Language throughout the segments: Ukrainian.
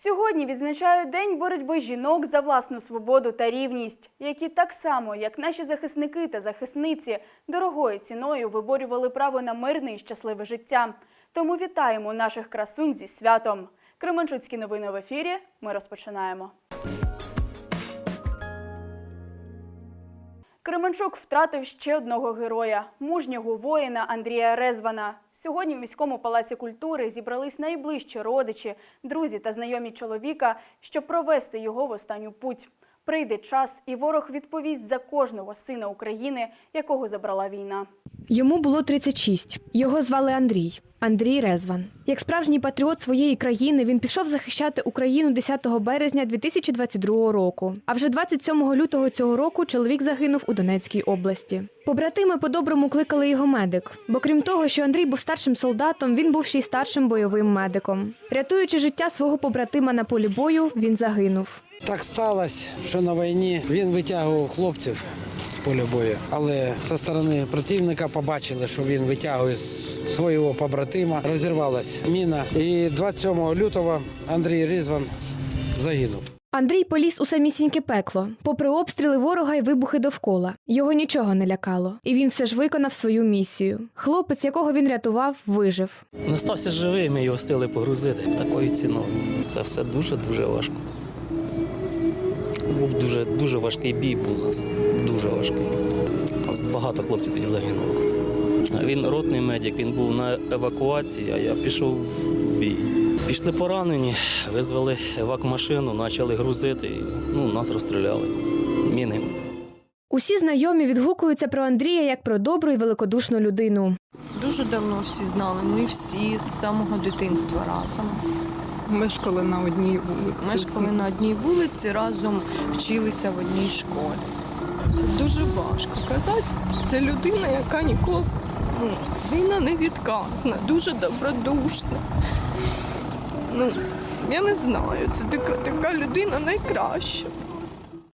Сьогодні відзначають День боротьби жінок за власну свободу та рівність, які так само, як наші захисники та захисниці, дорогою ціною виборювали право на мирне і щасливе життя. Тому вітаємо наших красунь зі святом. Кременчуцькі новини в ефірі. Ми розпочинаємо. Кременчук втратив ще одного героя мужнього воїна Андрія Резвана. Сьогодні в міському палаці культури зібрались найближчі родичі, друзі та знайомі чоловіка, щоб провести його в останню путь. Прийде час, і ворог відповість за кожного сина України, якого забрала війна. Йому було 36. Його звали Андрій. Андрій Резван. Як справжній патріот своєї країни, він пішов захищати Україну 10 березня 2022 року. А вже 27 лютого цього року чоловік загинув у Донецькій області. Побратими по-доброму кликали його медик, бо крім того, що Андрій був старшим солдатом, він був ще й старшим бойовим медиком. Рятуючи життя свого побратима на полі бою, він загинув. Так сталося, що на війні він витягував хлопців з поля бою, але зі сторони противника побачили, що він витягує свого побратима. Розірвалась міна. І 27 лютого Андрій Різван загинув. Андрій поліз у самісіньке пекло, попри обстріли ворога й вибухи довкола. Його нічого не лякало, і він все ж виконав свою місію. Хлопець, якого він рятував, вижив. Він остався живий, ми його встигли погрузити такою ціною. Це все дуже-дуже важко. Був дуже, дуже важкий бій був у нас. Дуже важкий. Нас багато хлопців тоді загинуло. А Він ротний медик, він був на евакуації, а я пішов в бій. Пішли поранені, визвали евак-машину, почали грузити. і, Ну, нас розстріляли. Міни. Усі знайомі відгукуються про Андрія як про добру і великодушну людину. Дуже давно всі знали. Ми всі з самого дитинства разом. Мешкали на одній вулиці. Мешкали на одній вулиці, разом вчилися в одній школі. Дуже важко казати. Це людина, яка ніколи ну, війна не відказна, дуже добродушна. Ну, я не знаю, це така, така людина найкраща.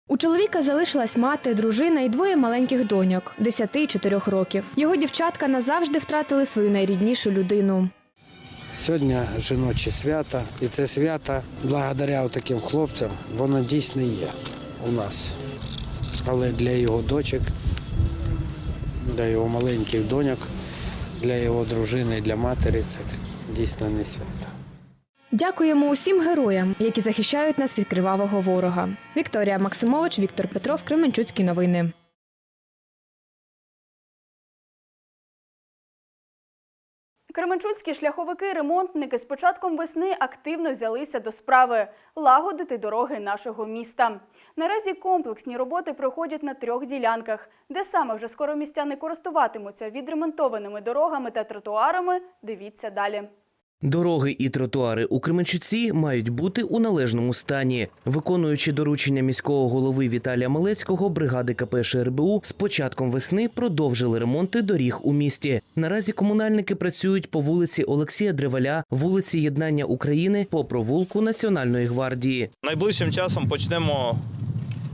У чоловіка залишилась мати, дружина і двоє маленьких доньок 10 і 4 років. Його дівчатка назавжди втратили свою найріднішу людину. Сьогодні жіночі свята, і це свято, благодаря таким хлопцям, воно дійсно є у нас. Але для його дочок, для його маленьких доньок, для його дружини і для матері це дійсно не свято. Дякуємо усім героям, які захищають нас від кривавого ворога. Вікторія Максимович, Віктор Петров, Кременчуцькі новини. Кременчуцькі шляховики-ремонтники з початком весни активно взялися до справи лагодити дороги нашого міста. Наразі комплексні роботи проходять на трьох ділянках, де саме вже скоро містяни користуватимуться відремонтованими дорогами та тротуарами. Дивіться далі. Дороги і тротуари у Кременчуці мають бути у належному стані. Виконуючи доручення міського голови Віталія Малецького, бригади КП ШРБУ з початком весни продовжили ремонти доріг у місті. Наразі комунальники працюють по вулиці Олексія Древаля, вулиці Єднання України, по провулку Національної гвардії. Найближчим часом почнемо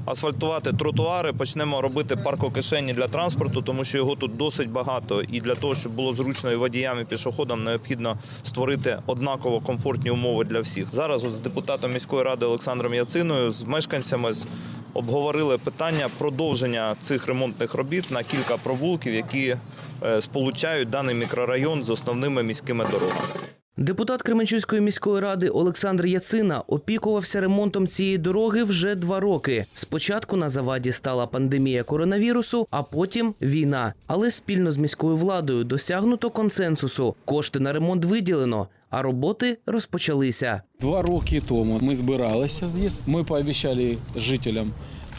асфальтувати тротуари, почнемо робити паркокишені для транспорту, тому що його тут досить багато. І для того, щоб було зручно і водіям, і пішоходам, необхідно створити однаково комфортні умови для всіх. Зараз от з депутатом міської ради Олександром Яциною, з мешканцями з- обговорили питання продовження цих ремонтних робіт на кілька провулків, які е, сполучають даний мікрорайон з основними міськими дорогами. Депутат Кременчуцької міської ради Олександр Яцина опікувався ремонтом цієї дороги вже два роки. Спочатку на заваді стала пандемія коронавірусу, а потім війна. Але спільно з міською владою досягнуто консенсусу. Кошти на ремонт виділено, а роботи розпочалися. Два роки тому ми збиралися здесь. Ми пообіцяли жителям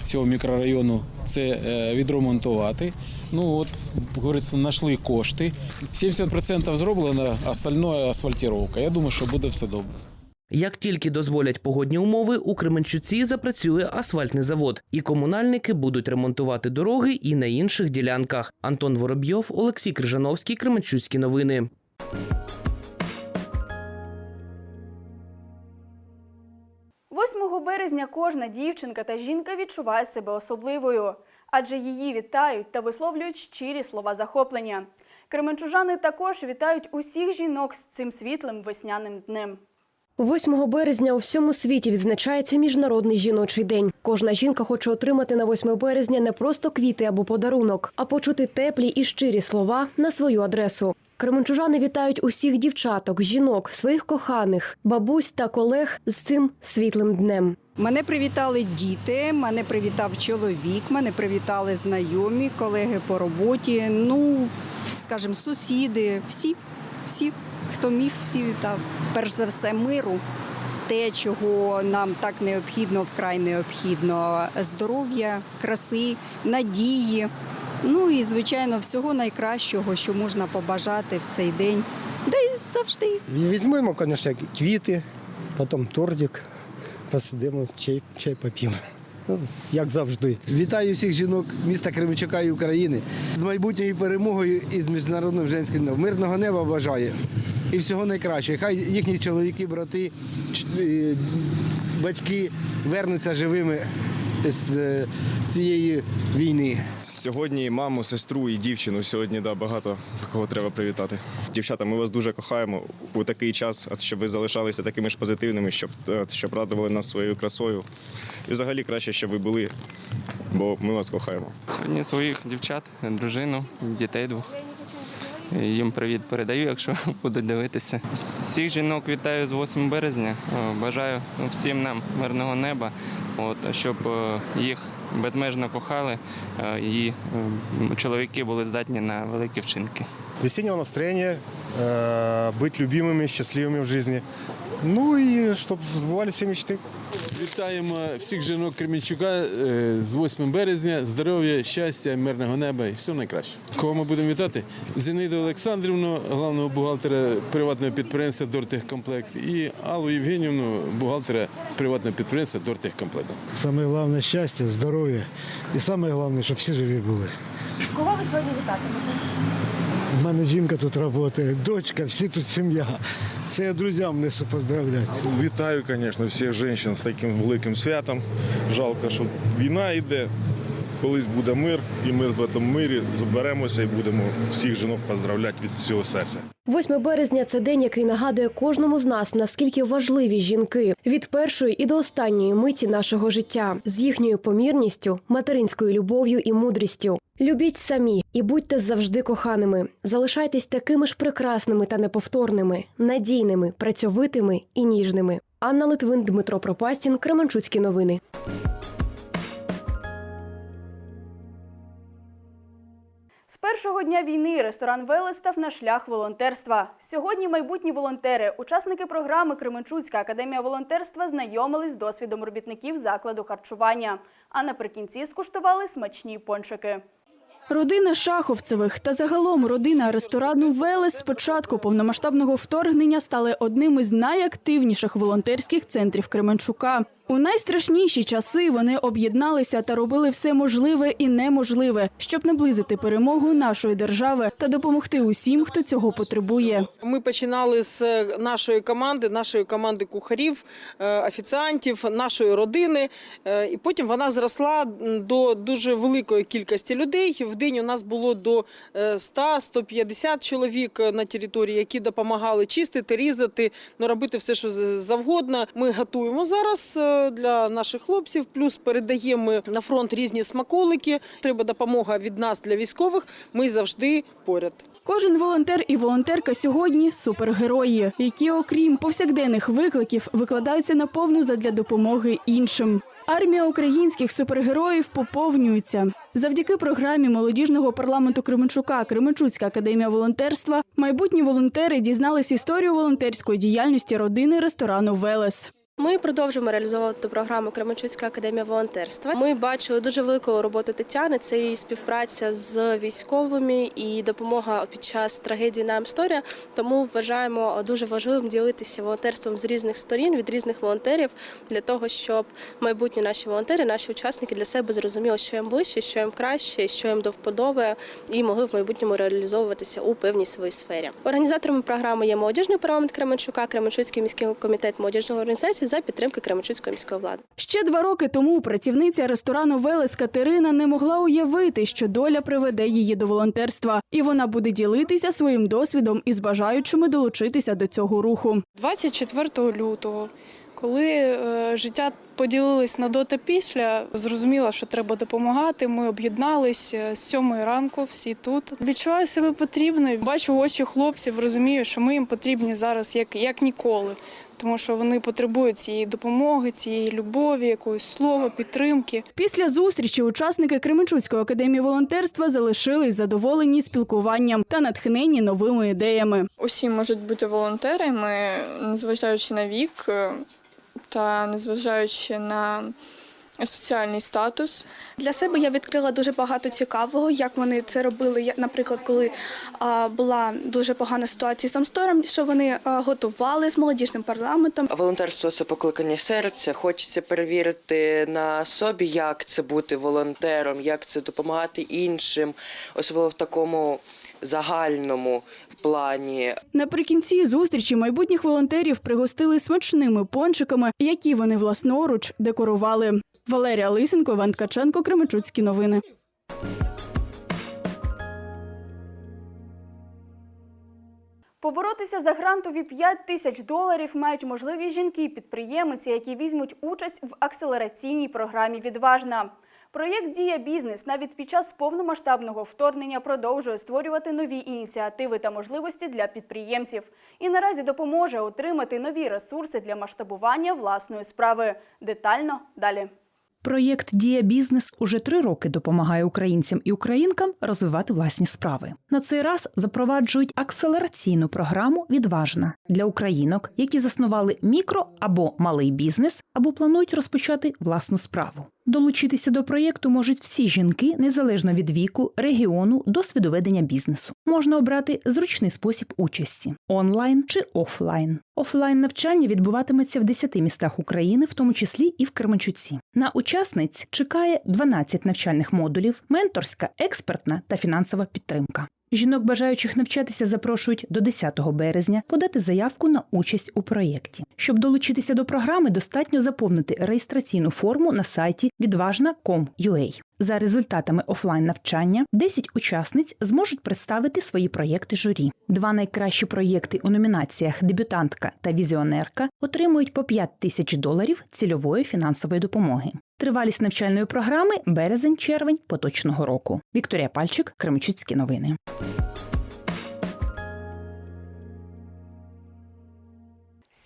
цього мікрорайону це е, відремонтувати. Ну от, говориться, знайшли кошти. 70% зроблено, остальное асфальтировка. Я думаю, що буде все добре. Як тільки дозволять погодні умови, у Кременчуці запрацює асфальтний завод, і комунальники будуть ремонтувати дороги і на інших ділянках. Антон Воробйов, Олексій Крижановський, Кременчуцькі новини. 8 березня кожна дівчинка та жінка відчуває себе особливою, адже її вітають та висловлюють щирі слова захоплення. Кременчужани також вітають усіх жінок з цим світлим весняним днем. 8 березня у всьому світі відзначається Міжнародний жіночий день. Кожна жінка хоче отримати на 8 березня не просто квіти або подарунок, а почути теплі і щирі слова на свою адресу. Кременчужани вітають усіх дівчаток, жінок, своїх коханих, бабусь та колег з цим світлим днем. Мене привітали діти, мене привітав чоловік, мене привітали знайомі, колеги по роботі. Ну, скажімо, сусіди, всі, всі, хто міг, всі вітав. Перш за все, миру. Те, чого нам так необхідно, вкрай необхідно: здоров'я, краси, надії. Ну і звичайно, всього найкращого, що можна побажати в цей день. Да й завжди. Візьмемо, звісно, квіти, потім тортик, посидимо, чай, чай поп'ємо. Ну, як завжди. Вітаю всіх жінок міста Кременчука і України з майбутньою перемогою і з міжнародним женським днем. Мирного неба бажаю і всього найкращого. Хай їхні чоловіки, брати, батьки вернуться живими з е, цієї війни. Сьогодні маму, сестру і дівчину. Сьогодні да, багато кого треба привітати. Дівчата, ми вас дуже кохаємо у такий час, щоб ви залишалися такими ж позитивними, щоб, щоб радували нас своєю красою. І взагалі краще, щоб ви були, бо ми вас кохаємо. Сьогодні своїх дівчат, дружину, дітей двох. Їм привіт передаю, якщо будуть дивитися. Всіх жінок вітаю з 8 березня. Е, Бажаю всім нам мирного неба, от, щоб е, їх безмежно кохали е, і е, чоловіки були здатні на великі вчинки. весеннего настроения, э, быть любимыми, счастливыми в жизни. Ну и чтобы сбывались все мечты. Вітаємо всіх жінок Кременчука е, з 8 березня. Здоров'я, щастя, мирного неба і всього найкращого. Кого ми будемо вітати? Зіниду Олександрівну, головного бухгалтера приватного підприємства Дортехкомплект, і Аллу Євгенівну, бухгалтера приватного підприємства Дортехкомплект. Саме головне щастя, здоров'я. І саме головне, щоб всі живі були. Кого ви сьогодні вітатимете? У мене жінка тут працює, дочка, всі тут сім'я. Це я друзям несу поздравляти. Вітаю, звісно, всіх жінок з таким великим святом. Жалко, що війна йде. Колись буде мир, і ми в цьому мирі зберемося і будемо всіх жінок поздравляти від всього серця. 8 березня це день, який нагадує кожному з нас, наскільки важливі жінки від першої і до останньої миті нашого життя з їхньою помірністю, материнською любов'ю і мудрістю. Любіть самі і будьте завжди коханими. Залишайтесь такими ж прекрасними та неповторними, надійними, працьовитими і ніжними. Анна Литвин, Дмитро Пропастін, Кременчуцькі новини. З першого дня війни ресторан Велес став на шлях волонтерства. Сьогодні майбутні волонтери, учасники програми Кременчуцька академія волонтерства знайомились з досвідом робітників закладу харчування. А наприкінці скуштували смачні пончики. Родина Шаховцевих та загалом родина ресторану Велес з початку повномасштабного вторгнення стали одним із найактивніших волонтерських центрів Кременчука. У найстрашніші часи вони об'єдналися та робили все можливе і неможливе, щоб наблизити перемогу нашої держави та допомогти усім, хто цього потребує. Ми починали з е, нашої команди, нашої команди кухарів, е, офіціантів, нашої родини. Е, І потім вона зросла до дуже великої кількості людей. В день у нас було до е, 100-150 чоловік на території, які допомагали чистити, різати, ну, робити все, що завгодно. Ми готуємо зараз для наших хлопців. Плюс передаємо на фронт різні смаколики. Треба допомога від нас для військових. Ми завжди поряд. Кожен волонтер і волонтерка сьогодні супергерої, які, окрім повсякденних викликів, викладаються на повну задля допомоги іншим. Армія українських супергероїв поповнюється завдяки програмі молодіжного парламенту Кременчука Кременчуцька академія волонтерства. Майбутні волонтери дізнались історію волонтерської діяльності родини ресторану Велес. Ми продовжуємо реалізовувати програму Кременчуцька академія волонтерства. Ми бачили дуже велику роботу Тетяни. Це її співпраця з військовими і допомога під час трагедії на Амсторія. Тому вважаємо дуже важливим ділитися волонтерством з різних сторін від різних волонтерів для того, щоб майбутні наші волонтери, наші учасники для себе зрозуміли, що їм ближче, що їм краще, що їм до вподоби, і могли в майбутньому реалізовуватися у певній своїй сфері. Організаторами програми є молодіжний парламент Кременчука, Кременчуцький міський комітет молодіжної організації. За підтримки Кременчуцької міської влади. Ще два роки тому працівниця ресторану Велес Катерина не могла уявити, що доля приведе її до волонтерства, і вона буде ділитися своїм досвідом із бажаючими долучитися до цього руху. 24 лютого, коли е, життя поділились на до та після, зрозуміла, що треба допомагати. Ми об'єднались е, з сьомої ранку, всі тут. Відчуваю себе потрібною. Бачу очі хлопців, розумію, що ми їм потрібні зараз як, як ніколи. Тому що вони потребують цієї допомоги, цієї любові, якогось слова, підтримки. Після зустрічі учасники Кременчуцької академії волонтерства залишились задоволені спілкуванням та натхнені новими ідеями. Усі можуть бути волонтерами, незважаючи на вік е, та незважаючи на соціальний статус. Для себе я відкрила дуже багато цікавого, як вони це робили. Я- Наприклад, коли була дуже погана ситуація з Амстором, що вони готували з молодіжним парламентом. Волонтерство це покликання серця. Хочеться перевірити на собі, як це бути волонтером, як це допомагати іншим, особливо в такому загальному плані. Наприкінці зустрічі майбутніх волонтерів пригостили смачними пончиками, які вони власноруч декорували. Валерія Лисенко, Іван Ткаченко, Кременчуцькі новини. Поборотися за грантові 5 тисяч доларів мають можливі жінки-підприємиці, які візьмуть участь в акселераційній програмі Відважна. Проєкт Дія бізнес навіть під час повномасштабного вторгнення продовжує створювати нові ініціативи та можливості для підприємців і наразі допоможе отримати нові ресурси для масштабування власної справи. Детально далі. Проєкт Дія бізнес уже три роки допомагає українцям і українкам розвивати власні справи. На цей раз запроваджують акселераційну програму Відважна для українок, які заснували мікро або малий бізнес, або планують розпочати власну справу. Долучитися до проєкту можуть всі жінки незалежно від віку, регіону, досвіду ведення бізнесу. Можна обрати зручний спосіб участі онлайн чи офлайн. Офлайн навчання відбуватиметься в 10 містах України, в тому числі і в Кременчуці. На учасниць чекає 12 навчальних модулів, менторська, експертна та фінансова підтримка. Жінок, бажаючих навчатися, запрошують до 10 березня подати заявку на участь у проєкті. Щоб долучитися до програми, достатньо заповнити реєстраційну форму на сайті відважна.com.ua. За результатами офлайн навчання 10 учасниць зможуть представити свої проєкти журі. Два найкращі проєкти у номінаціях Дебютантка та Візіонерка отримують по 5 тисяч доларів цільової фінансової допомоги. Тривалість навчальної програми березень-червень поточного року. Вікторія Пальчик, Кремчуцькі новини.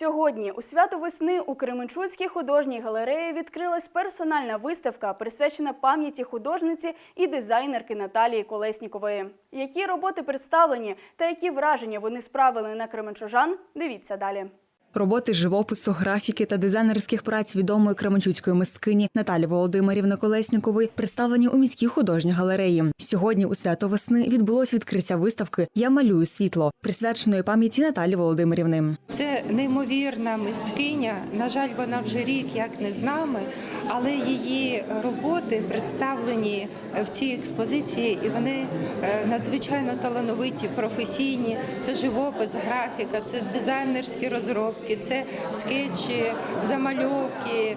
Сьогодні у свято весни у Кременчуцькій художній галереї відкрилась персональна виставка, присвячена пам'яті художниці і дизайнерки Наталії Колеснікової. Які роботи представлені та які враження вони справили на кременчужан? Дивіться далі. Роботи живопису, графіки та дизайнерських праць відомої кременчуцької мисткині Наталі Володимирівни Колеснікової представлені у міській художній галереї. Сьогодні у свято весни відбулось відкриття виставки Я малюю світло, присвяченої пам'яті Наталі Володимирівни. Це неймовірна мисткиня. На жаль, вона вже рік як не з нами, але її роботи представлені в цій експозиції, і вони е, надзвичайно талановиті, професійні. Це живопис, графіка, це дизайнерські розробки, це скетчі, замальовки.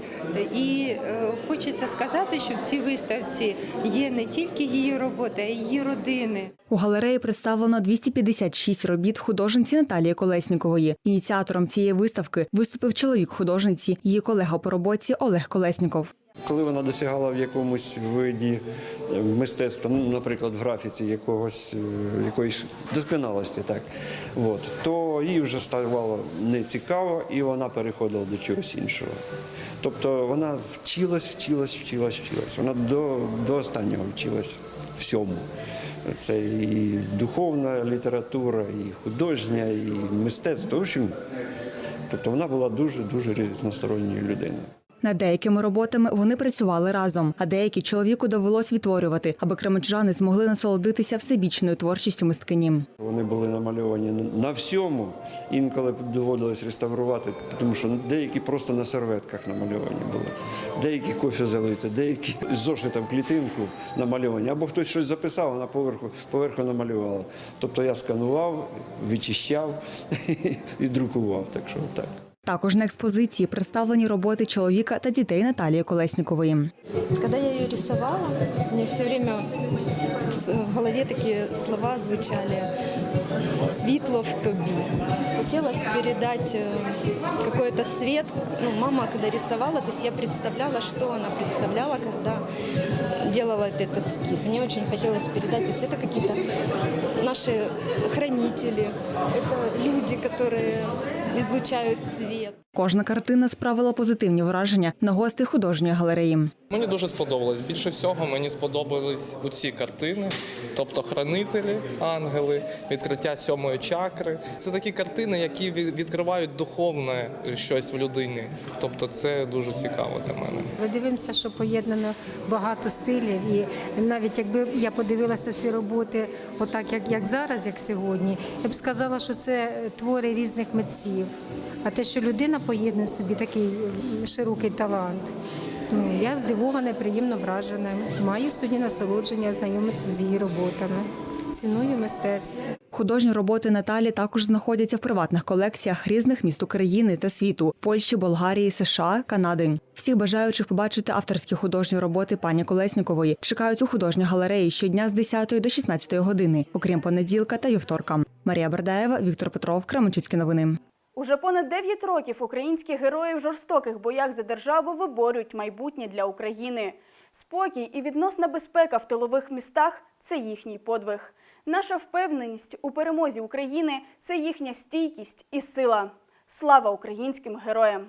І е, хочеться сказати, що в цій виставці є не тільки її робота, а й її родини. У галереї представлено 256 робіт художниці Наталії Колеснікової. Ініціатором цієї виставки виступив чоловік художниці, її колега по роботі Олег Колесніков. Коли вона досягала в якомусь виді е, мистецтва, ну, наприклад, в графіці якогось, е, якоїсь досконалості, так, от, то їй вже ставало нецікаво і вона переходила до чогось іншого. Тобто вона вчилась, вчилась, вчилась, вчилась. Вона до, до останнього вчилась всьому. Це і духовна література, і художня, і мистецтво. В общем, тобто вона була дуже-дуже різносторонньою людиною. Над деякими роботами вони працювали разом, а деякі чоловіку довелось відтворювати, аби кременчани змогли насолодитися всебічною творчістю мисткині. Вони були намальовані на всьому. Інколи доводилось реставрувати, тому що деякі просто на серветках намальовані були, деякі кофе залити, деякі зошита в клітинку намальовані. Або хтось щось записав, а на поверху, поверху намалювала. Тобто я сканував, вичищав і друкував. Так що так. Також на експозиції представлені роботи чоловіка та дітей Наталії Колеснікової. Когда я ее рисовала, мне все время с- в голове такие слова звучали «светло в тобі». Хотелось передать э, какой-то свет. Ну, мама, когда рисовала, то есть я представляла, что она представляла, когда делала этот эскиз. Мне очень хотелось передать, то есть это какие-то наши хранители, это люди, которые излучают свет. Кожна картина справила позитивні враження на гостей художньої галереї. Мені дуже сподобалось. Більше всього мені сподобались оці картини, тобто хранителі, ангели, відкриття сьомої чакри. Це такі картини, які відкривають духовне щось в людині. Тобто це дуже цікаво для мене. Ми дивимося, що поєднано багато стилів, і навіть якби я подивилася ці роботи, отак як, як зараз, як сьогодні, я б сказала, що це твори різних митців. А те, що людина поєднує в собі такий широкий талант. Ну, я здивована, приємно вражена. Маю сьогодні насолодження знайомитися з її роботами. Ціную мистецтво. Художні роботи Наталі також знаходяться в приватних колекціях різних міст України та світу Польщі, Болгарії, США, Канади. Всіх бажаючих побачити авторські художні роботи пані Колеснікової чекають у художній галереї щодня з 10 до 16 години, окрім понеділка та вівторка. Марія Бердаєва, Віктор Петров, Кременчуцькі новини. Уже понад 9 років українські герої в жорстоких боях за державу виборюють майбутнє для України. Спокій і відносна безпека в тилових містах це їхній подвиг. Наша впевненість у перемозі України це їхня стійкість і сила. Слава українським героям!